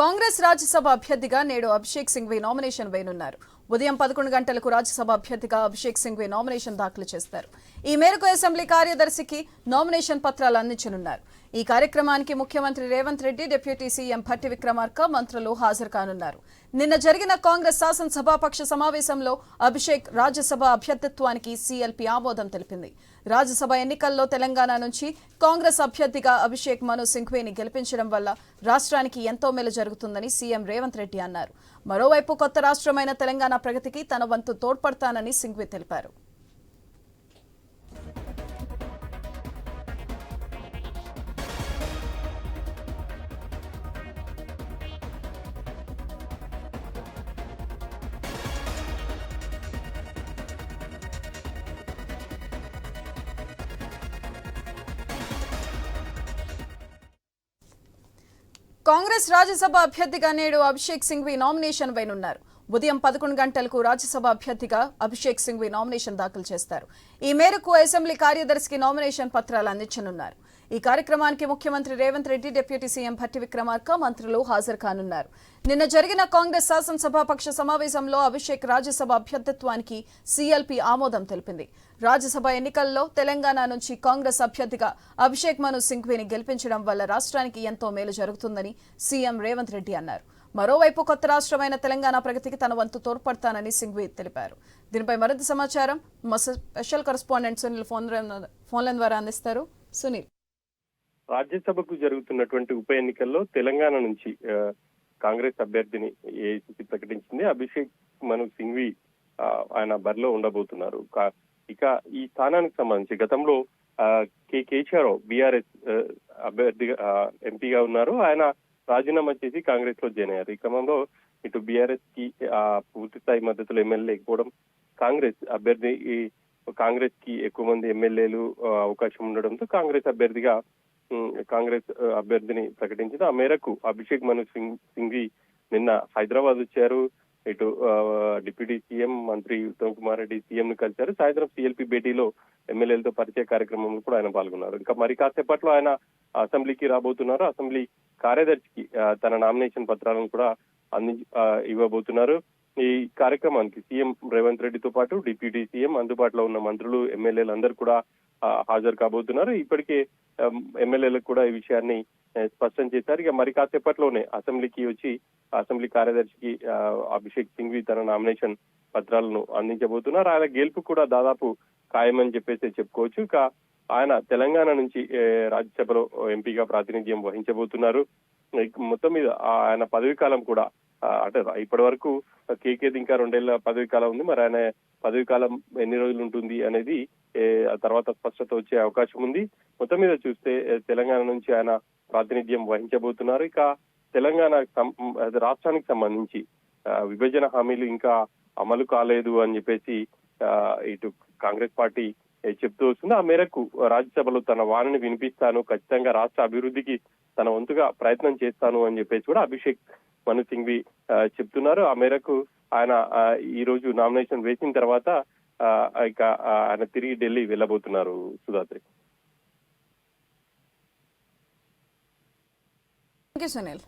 కాంగ్రెస్ రాజ్యసభ అభ్యర్థిగా నేడు అభిషేక్ సింఘ్వి నామినేషన్ వేయనున్నారు. ఉదయం పదకొండు గంటలకు రాజ్యసభ అభ్యర్థిగా అభిషేక్ సింఘ్వి నామినేషన్ దాఖలు చేస్తారు. ఈ మేరకు అసెంబ్లీ కార్యదర్శికి నామినేషన్ పత్రాలు అందించనున్నారు. ఈ కార్యక్రమానికి ముఖ్యమంత్రి రేవంత్ రెడ్డి డిప్యూటీ సీఎం భట్టి విక్రమార్క మంత్రులు హాజరు కానున్నారు నిన్న జరిగిన కాంగ్రెస్ శాసనసభాపక్ష సమావేశంలో అభిషేక్ రాజ్యసభ అభ్యర్థిత్వానికి సీఎల్పీ ఆమోదం తెలిపింది. రాజ్యసభ ఎన్నికల్లో తెలంగాణ నుంచి కాంగ్రెస్ అభ్యర్థిగా అభిషేక్ మను సింఘ్వేని గెలిపించడం వల్ల రాష్ట్రానికి ఎంతో మేలు జరుగుతుందని సీఎం రేవంత్ రెడ్డి అన్నారు. మరోవైపు కొత్త రాష్ట్రమైన తెలంగాణ ప్రగతికి తన వంతు తోడ్పడతానని సింఘ్వి తెలిపారు. కాంగ్రెస్ రాజ్యసభ అభ్యర్థిగా నేడు అభిషేక్ సింఘ్వి నామినేషన్ వేయనున్నారు. ఉదయం పదకొండు గంటలకు రాజ్యసభ అభ్యర్థిగా అభిషేక్ సింఘ్వి నామినేషన్ దాఖలు చేస్తారు. ఈ మేరకు అసెంబ్లీ కార్యదర్శికి నామినేషన్ పత్రాలు అందించనున్నారు. ఈ కార్యక్రమానికి ముఖ్యమంత్రి రేవంత్ రెడ్డి డిప్యూటీ సీఎం భట్టి విక్రమార్క మంత్రులు హాజరు కానున్నారు. నిన్న జరిగిన కాంగ్రెస్ శాసనసభాపక్ష సమావేశంలో అభిషేక్ రాజ్యసభ అభ్యర్థిత్వానికి సీఎల్పీ ఆమోదం తెలిపింది. రాజ్యసభ ఎన్నికల్లో తెలంగాణ నుంచి కాంగ్రెస్ అభ్యర్థిగా అభిషేక్ మను సింఘ్విని గెలిపించడం వల్ల రాష్ట్రానికి ఎంతో మేలు జరుగుతుందని సీఎం రేవంత్ రెడ్డి అన్నారు. మరోవైపు కొత్త రాష్ట్రమైన తెలంగాణ ప్రగతికి తన వంతు తోడ్పడతానని సింఘ్వి తెలిపారు. దీనిపై మరింత సమాచారం మా స్పెషల్ కరెస్పాండెంట్ సునీల్ ఫోన్ ద్వారా అందిస్తారు. సునీల్. రాజ్యసభకు జరుగుతున్నటువంటి ఉప ఎన్నికల్లో తెలంగాణ నుంచి కాంగ్రెస్ అభ్యర్థిని ఏఐసిసి ప్రకటించింది. అభిషేక్ మను సింఘ్వి ఆయన బరిలో ఉండబోతున్నారు. ఇక ఈ స్థానానికి సంబంధించి గతంలో ఆ, కె కేసీఆర్ బీఆర్ఎస్ అభ్యర్థిగా ఎంపీగా ఉన్నారు. ఆయన రాజీనామా చేసి కాంగ్రెస్లో జాయిన్ అయ్యారు. ఈ క్రమంలో ఇటు బీఆర్ఎస్కి ఆ, పూర్తి స్థాయి మద్దతులు ఎమ్మెల్యే లేకపోవడం కాంగ్రెస్ అభ్యర్థి కాంగ్రెస్కి ఎక్కువ మంది ఎమ్మెల్యేలు అవకాశం ఉండడంతో కాంగ్రెస్ అభ్యర్థిగా కాంగ్రెస్ అభ్యర్థిని ప్రకటించింది ఆ మేరకు అభిషేక్ మను సింగ్ సింఘ్వి నిన్న హైదరాబాద్ వచ్చారు. ఇటు డిప్యూటీ సీఎం మంత్రి ఉత్తమ్ కుమార్ రెడ్డి సీఎం ను కలిశారు. సాయంత్రం సిఎల్పి భేటీలో ఎమ్మెల్యేలతో పరిచయ కార్యక్రమంలో కూడా ఆయన పాల్గొన్నారు. ఇంకా మరి కాసేపట్లో ఆయన అసెంబ్లీకి రాబోతున్నారు. అసెంబ్లీ కార్యదర్శికి తన నామినేషన్ పత్రాలను కూడా అంది ఇవ్వబోతున్నారు. ఈ కార్యక్రమానికి సీఎం రేవంత్ రెడ్డితో పాటు డిప్యూటీ సీఎం అందుబాటులో ఉన్న మంత్రులు ఎమ్మెల్యేలు అందరూ కూడా హాజరు కాబోతున్నారు. ఇప్పటికే ఎమ్మెల్యేలకు కూడా ఈ విషయాన్ని స్పష్టం చేశారు. ఇక మరి కాసేపట్లోనే అసెంబ్లీకి వచ్చి అసెంబ్లీ కార్యదర్శికి అభిషేక్ సింఘ్వి తన నామినేషన్ పత్రాలను అందించబోతున్నారు. ఆయన గెలుపు కూడా దాదాపు ఖాయమని చెప్పేసి చెప్పుకోవచ్చు. ఇక ఆయన తెలంగాణ నుంచి రాజ్యసభలో ఎంపీగా ప్రాతినిధ్యం వహించబోతున్నారు. మొత్తం మీద ఆయన పదవి కాలం కూడా అంటే ఇప్పటి వరకు కేకేది ఇంకా రెండేళ్ళ పదవి కాలం ఉంది. మరి ఆయన పదవి కాలం ఎన్ని రోజులు ఉంటుంది అనేది ఆ తర్వాత స్పష్టత వచ్చే అవకాశం ఉంది. మొత్తం మీద చూస్తే తెలంగాణ నుంచి ఆయన ప్రాతినిధ్యం వహించబోతున్నారు. ఇక తెలంగాణ సం- రాష్ట్రానికి సంబంధించి విభజన హామీలు ఇంకా అమలు కాలేదు అని చెప్పేసి ఇటు కాంగ్రెస్ పార్టీ చెప్తూ వస్తుంది. ఆ మేరకు రాజ్యసభలో తన వాణిని వినిపిస్తాను. ఖచ్చితంగా రాష్ట్ర అభివృద్ధికి తన వంతుగా ప్రయత్నం చేస్తాను అని చెప్పేసి కూడా అభిషేక్ మను సింఘ్వి చెప్తున్నారు. ఆ మేరకు ఆయన ఈ రోజు నామినేషన్ వేసిన తర్వాత ఇక ఆయన తిరిగి ఢిల్లీ వెళ్ళబోతున్నారు సుధాత్రి సునీల్